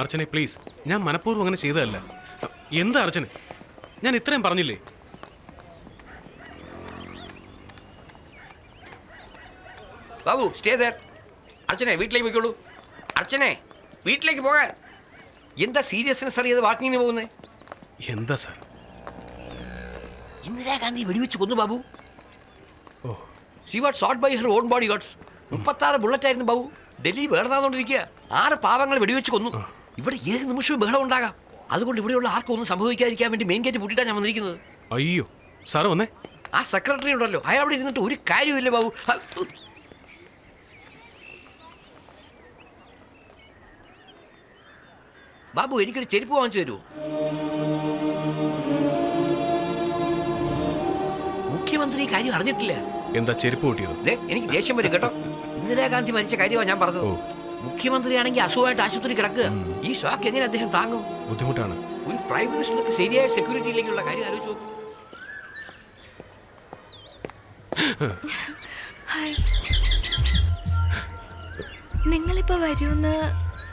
അർച്ചനെ please ഞാൻ മനഃപൂർവം അങ്ങനെ ചെയ്തതല്ല. എന്താ അർച്ചന? ഞാൻ ഇത്രയും പറഞ്ഞില്ലേ? ബാബു സ്റ്റേ ദർ അർച്ചനെ വീട്ടിലേക്ക് പോയിക്കോളൂ. അർച്ചനെ വീട്ടിലേക്ക് പോകാൻ. എന്താ സീരിയസ്നെസ് അറിയാതെ വാക്കിങ്ങിന് പോകുന്നത് എന്താ സാർ ഇന്ദിരാഗാന്ധി വെടിവെച്ച് കൊന്നു Babu. Oh. She what shot by her own bodyguards മുപ്പത്താറ് ബുള്ളറ്റ് ആയിരുന്നു ബാബു. ഡൽഹി വേർതാന്നുകൊണ്ടിരിക്കുക ആറ് പാവങ്ങൾ വെടിവെച്ച് കൊന്നു. ഇവിടെ ഏത് നിമിഷവും ബഹളം ഉണ്ടാകാം. അതുകൊണ്ട് ഇവിടെയുള്ള ആർക്കും ഒന്നും സംഭവിക്കാതിരിക്കാൻ വേണ്ടി മെയിൻ ഗേറ്റ് പൂട്ടിയിട്ടാണ് ഞാൻ വന്നിരിക്കുന്നത്. അയ്യോ സാറ് വന്നേ. ആ സെക്രട്ടറി ഉണ്ടല്ലോ. അയാൾ അവിടെ ഇരുന്നിട്ട് ഒരു കാര്യമില്ല ബാബു. ബാബു എനിക്കൊരു ചെരുപ്പ് വാങ്ങിച്ചു തരുമോ? മുഖ്യമന്ത്രി ഈ കാര്യം അറിഞ്ഞിട്ടില്ല. എന്താ ചെരുപ്പ് കൂട്ടിയത് എനിക്ക് ദേഷ്യം വരും കേട്ടോ. ഇന്ദിരാഗാന്ധി മരിച്ച കാര്യമാണ് ഞാൻ പറഞ്ഞത്. മുഖ്യമന്ത്രിയാണെങ്കിൽ അസുഖമായിട്ട് ആശുപത്രി കിടക്കുക. ഈ ഷോക്ക് എങ്ങനെ അദ്ദേഹം താങ്ങും? ബുദ്ധിമുട്ടാണ്. ഒരു പ്രൈം മിനിസ്റ്റർക്ക് ശരിയായ സെക്യൂരിറ്റി ഇല്ലെങ്കിലുള്ള കാര്യം ആലോചിച്ചു നോക്കും. നിങ്ങളിപ്പോ വരൂന്ന്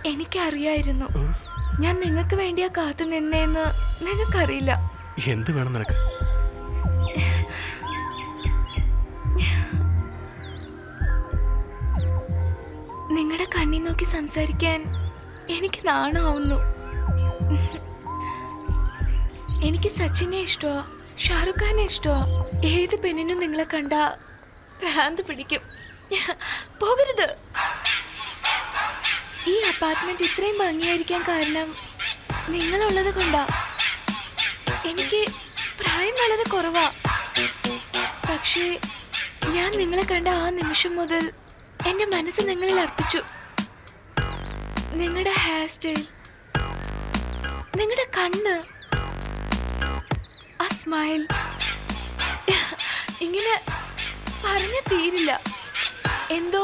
എനിക്കറിയായിരുന്നു. ഞാൻ നിങ്ങൾക്ക് വേണ്ടിയാ കാത്തു നിന്നേന്ന് നിങ്ങൾക്കറിയില്ല. എന്ത് വേണം നിനക്ക്? സംസാരിക്കാൻ എനിക്ക് നാണാവുന്നു. എനിക്ക് സച്ചിനെ ഇഷ്ടോ ഷാറുഖ് ഖാനെ ഇഷ്ടമോ ഏത് പെണ്ണിനും നിങ്ങളെ കണ്ട ഭ്രാന്ത് പിടിക്കും. പോകരുത്. ഈ അപ്പാർട്ട്മെന്റ് ഇത്രയും ഭംഗിയായിരിക്കാൻ കാരണം നിങ്ങളുള്ളത് കൊണ്ടാ. എനിക്ക് പ്രായം വളരെ കുറവാ. പക്ഷേ ഞാൻ നിങ്ങളെ കണ്ട ആ നിമിഷം മുതൽ എന്റെ മനസ്സ് നിങ്ങളിൽ അർപ്പിച്ചു. നിങ്ങളുടെ ഹെയർ സ്റ്റൈൽ നിങ്ങളുടെ കണ്ണ് ആ സ്മൈൽ ഇങ്ങനെ പറഞ്ഞ തീരില്ല. എന്തോ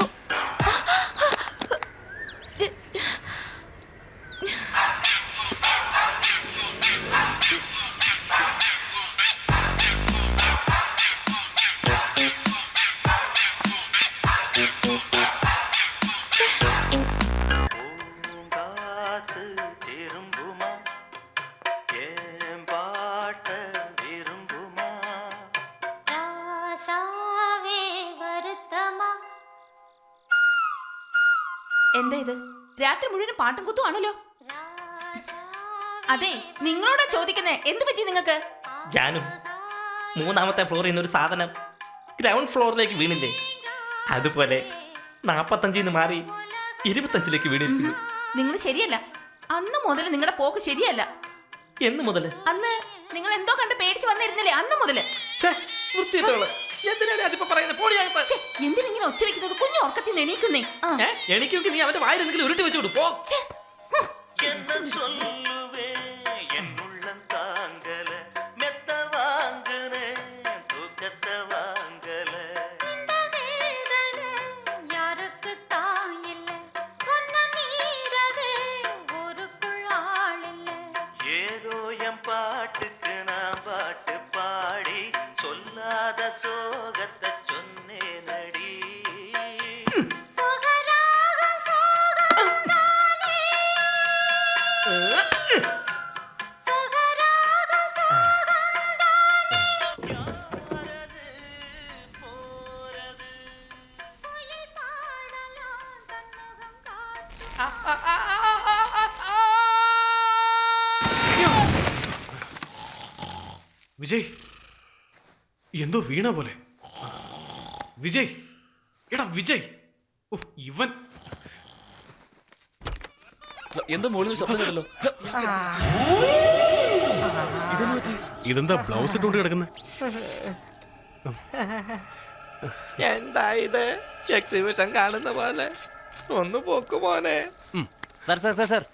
എന്താ ഇത്? രാത്രി മുഴുവൻ പാട്ടും കുത്തും ആണല്ലോ. അതെ നിങ്ങളോടാ ചോദിക്കുന്നേ. എന്ത് പറ്റി നിങ്ങൾക്ക്? ജാനു മൂന്നാമത്തെ ഫ്ലോറിൽ നിന്ന് ഒരു സാധനം ഗ്രൗണ്ട് ഫ്ലോറിലേക്ക് വീണില്ലേ? അതുപോലെ നാപ്പത്തഞ്ചിൽ നിന്ന് മാറി ഇരുപത്തഞ്ചിലേക്ക് വീണിരിക്കുന്നു. നിങ്ങൾ ശരിയല്ല. അന്ന് മുതൽ നിങ്ങളുടെ പോക്ക് ശരിയല്ല. എന്ന് മുതൽ അന്ന് നിങ്ങൾ എന്തോ കണ്ട് പേടിച്ച് വന്നിരുന്നില്ലേ? അന്ന് മുതൽ. ഛേ, വൃത്തികെട്ടവൾ. എന്തിനാണ് അതിപ്പോ പറയുന്നത്? പോടിയാകത്ത് ഛെ, എന്തിനിങ്ങനെ ഒച്ച വെക്കുന്നത് കുഞ്ഞു ഉറക്കത്തിൽ നിന്ന് എണീക്കുന്നേ. ആ. എനിക്കൊക്കെ നീ അവന്റെ വായിലെന്തെങ്കിലും ഉരുട്ടി വെച്ചു കൊടുപ്പോ ഛെ, വിജയ്. എന്തോ വീണ പോലെ. വിജയ്. എടാ വിജയ്. ഇവൻ. എന്താ മോളിൽ ശബ്ദം കേട്ടല്ലോ? ഇതെന്താ ബ്ലൗസ് ഇട്ടുകൊണ്ട് കിടക്കുന്നത് എന്താ ഇത്? എക്സിബിഷൻ കാണുന്ന പോലെ. ഒന്ന് പോക്ക് മോനെ. Sir sir sir sir.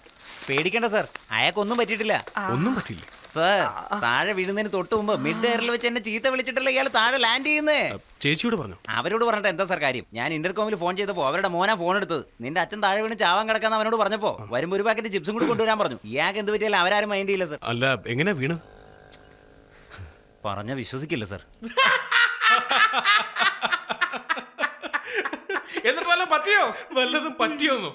പേടിക്കണ്ട സർ. അയാൾക്കൊന്നും പറ്റിയിട്ടില്ല. ഒന്നും പറ്റില്ല സർ താഴെ വീഴുന്നതിന് തൊട്ട് മുമ്പ് മിഡ് എയറിൽ വെച്ച് എന്നെ ചീത്ത വിളിച്ചിട്ടല്ല ഇയാൾ താഴെ ലാൻഡ് ചെയ്യുന്നേ? ചേച്ചിയോട് പറഞ്ഞു? അവരോട് പറഞ്ഞിട്ട് എന്താ സർ കാര്യം? ഞാൻ ഇന്റർകോമിൽ ഫോൺ ചെയ്തപ്പോ അവരുടെ മോനാ ഫോൺ എടുത്തത്. നിന്റെ അച്ഛൻ താഴെ വീണ് ചാവാൻ കിടക്കാന്ന് അവനോട് പറഞ്ഞപ്പോ വരുമ്പോ ഒരു പാക്കറ്റ് ചിപ്സും കൂടി കൊണ്ടുവരാൻ പറഞ്ഞു. ഇയാൾക്ക് എന്ത് പറ്റിയാലും അവരാരും മൈൻഡ് ചെയ്യില്ല സർ. അല്ല എങ്ങനെ വീണ്? പറഞ്ഞ വിശ്വസിക്കില്ല സർ. എന്നിട്ട് വല്ല പറ്റിയോ? വല്ലതും പറ്റിയോന്നോ?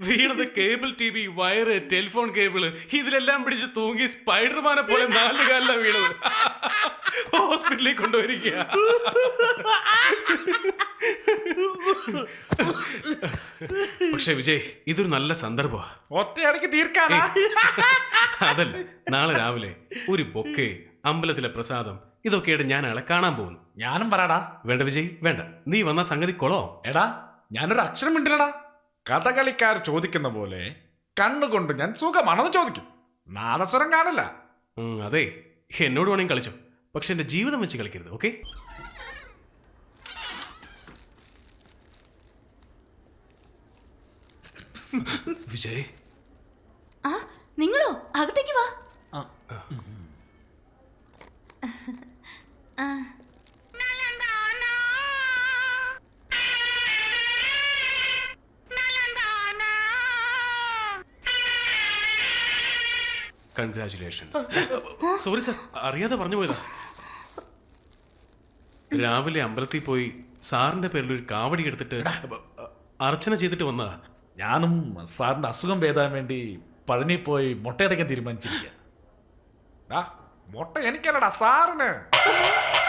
വീണത് cable T V wire telephone cable ഇതിലെല്ലാം പിടിച്ച് തൂങ്ങി സ്പൈഡർമാനെ പോലെ നാല് കാലിലാണ് വീണത്. ഹോസ്പിറ്റലിൽ കൊണ്ടുവരിക. പക്ഷെ വിജയ് ഇതൊരു നല്ല സന്ദർഭമാണ് ഒറ്റയടിക്ക് തീർക്കാനാ അതല്ല നാളെ രാവിലെ ഒരു ബൊക്കെ അമ്പലത്തിലെ പ്രസാദം ഇതൊക്കെയായിട്ട് ഞാൻ ആളെ കാണാൻ പോകുന്നു. ഞാനും പറയടാ വേണ്ട വിജയ് വേണ്ട. നീ വന്ന സംഗതി കൊളോ. എടാ ഞാനൊരു അക്ഷരം മിണ്ടില്ലടാ. കഥകളിക്കാർ ചോദിക്കുന്ന പോലെ കണ്ണുകൊണ്ട് ഞാൻ സുഖമാണെന്ന് ചോദിക്കും. നാദസ്വരം കാണില്ല. അതെ. എന്നോട് വേണമെങ്കിൽ കളിച്ചോ. പക്ഷെ എന്റെ ജീവിതം വെച്ച് കളിക്കരുത് ഓക്കെ? വിജയ്? ആ നിങ്ങളോ? അകത്തേക്ക് കൺഗ്രാചുലേഷൻസ് സോറി സർ അറിയാതെ പറഞ്ഞു പോയതാ. രാവിലെ അമ്പലത്തിൽ പോയി സാറിന്റെ പേരിൽ ഒരു കാവടി എടുത്തിട്ട് അർച്ചന ചെയ്തിട്ട് വന്നതാ. ഞാനും സാറിന്റെ അസുഖം ഭേദാൻ വേണ്ടി പഴനി പോയി മുട്ടയടയ്ക്കാൻ തീരുമാനിച്ചിരിക്കുക മുട്ട എനിക്കല്ലടാ സാറിന്.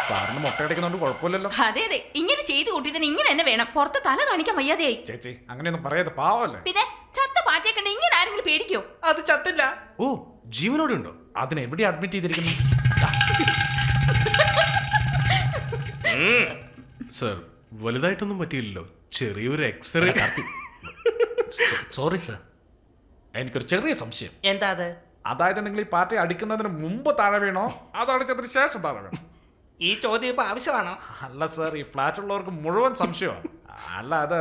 സാറിന് മുട്ടയടയ്ക്കുന്നോണ്ട് കുഴപ്പമില്ലല്ലോ. അതെ അതെ. ഇങ്ങനെ ചെയ്തു കൂട്ടിയതിന് ഇങ്ങനെ തന്നെ വേണം. പുറത്ത് തല കാണിക്കാൻ വയ്യാതെയായി. ചേച്ചി അങ്ങനെയൊന്നും പറയാതെ പാവല്ലേ? പിന്നെ ചത്ത പാട്ടിയെ കണ്ട് ഇങ്ങനെ ആരെങ്കിലും പേടിക്കോ? അത് ചത്തില്ല. ഓ ജീവനോടെ ഉണ്ടോ അതിനെ എവിടെ അഡ്മിറ്റ് ചെയ്തിരിക്കുന്നു? സർ വലുതായിട്ടൊന്നും പറ്റിയില്ലല്ലോ. ചെറിയൊരു എക്സ്റേ സോറി സർ എനിക്കൊരു ചെറിയ സംശയം. എന്താ അത്? അതായത് നിങ്ങൾ ഈ പാർട്ടി അടിക്കുന്നതിന് മുമ്പ് താഴെ വീണോ? അത് അടിച്ചതിന് ശേഷം താഴെ വീണോ? ഈ ചോദ്യം ഇപ്പൊ ആവശ്യമാണോ? അല്ല സർ ഈ ഫ്ലാറ്റ് ഉള്ളവർക്ക് മുഴുവൻ സംശയമാണ്. അല്ല അത്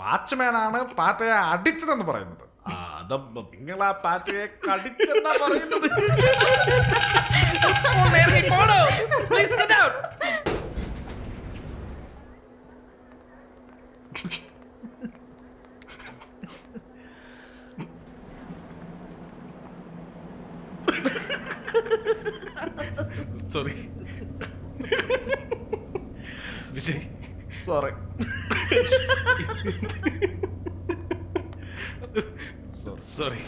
വാച്ച്മാനാണ് പാർട്ടിയെ അടിച്ചതെന്ന് പറയുന്നത്. ആ, അത് നിങ്ങൾ ആ പാറ്റയെ കടിച്ചെന്നാ പറയുന്നത് sorry Vijay sorry sorry.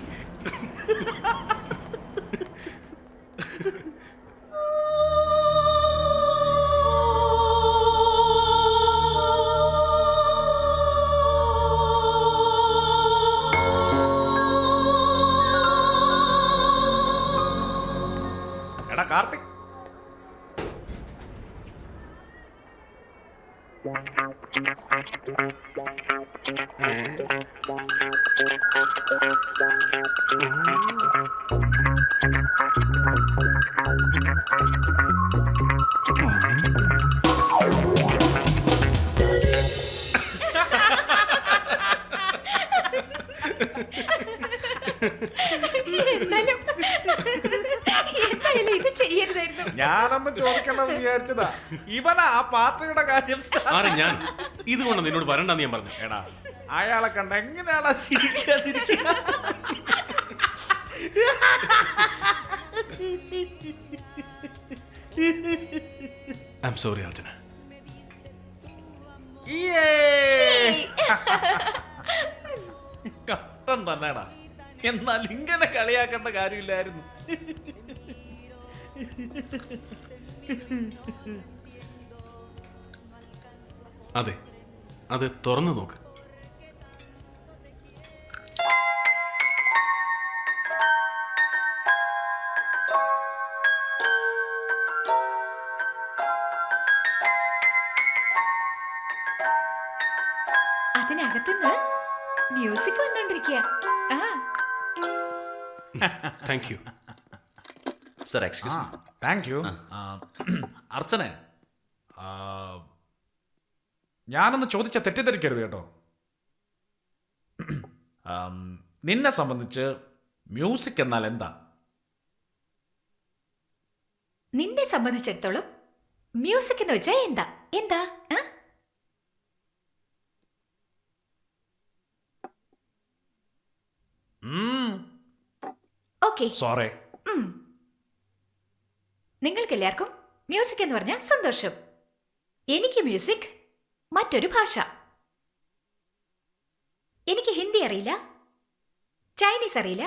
Thank you. ചോദിക്കണമെന്ന് വിചാരിച്ചതാ. ഇവനാ ആ പാർട്ടിയുടെ കാര്യം ആരെ ഞാൻ ഇതുകൊണ്ട് നിന്നോട് വരണ്ടെന്ന് ഞാൻ പറഞ്ഞു എടാ അയാളെ കണ്ട എങ്ങനെയാടാ ചിരിക്കാതിരിക്കുക ഐ എം സോറി അർജുന കഷ്ടം തന്നെടാ. എന്നാൽ ഇങ്ങനെ കളിയാക്കേണ്ട കാര്യമില്ലായിരുന്നു. അതെ അത് തുറന്നു നോക്ക്. അതിനകത്തുനിന്ന് മ്യൂസിക് വന്നോണ്ടിരിക്കുക ആ. Thank you sir excuse thank you Archana ഞാനൊന്ന് ചോദിച്ച തെറ്റിദ്ധരിക്കരുത് കേട്ടോ. നിന്നെ സംബന്ധിച്ച് മ്യൂസിക് എന്നാൽ എന്താ? നിന്നെ സംബന്ധിച്ചിടത്തോളം മ്യൂസിക് എന്ന് വെച്ചാൽ എന്താ? എന്താ? ഓക്കെ. സോറി നിങ്ങൾക്ക് എല്ലാവർക്കും മ്യൂസിക് എന്ന് പറഞ്ഞാൽ സന്തോഷം. എനിക്ക് മ്യൂസിക് മറ്റൊരു ഭാഷ. എനിക്ക് ഹിന്ദി അറിയില്ല ചൈനീസ് അറിയില്ല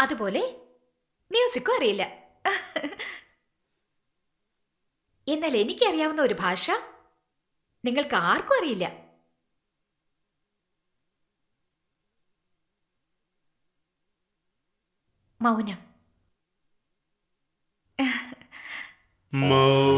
അതുപോലെ മ്യൂസിക്കും അറിയില്ല. എന്നാൽ എനിക്കറിയാവുന്ന ഒരു ഭാഷ നിങ്ങൾക്ക് ആർക്കും അറിയില്ല. മൗനം. Mo.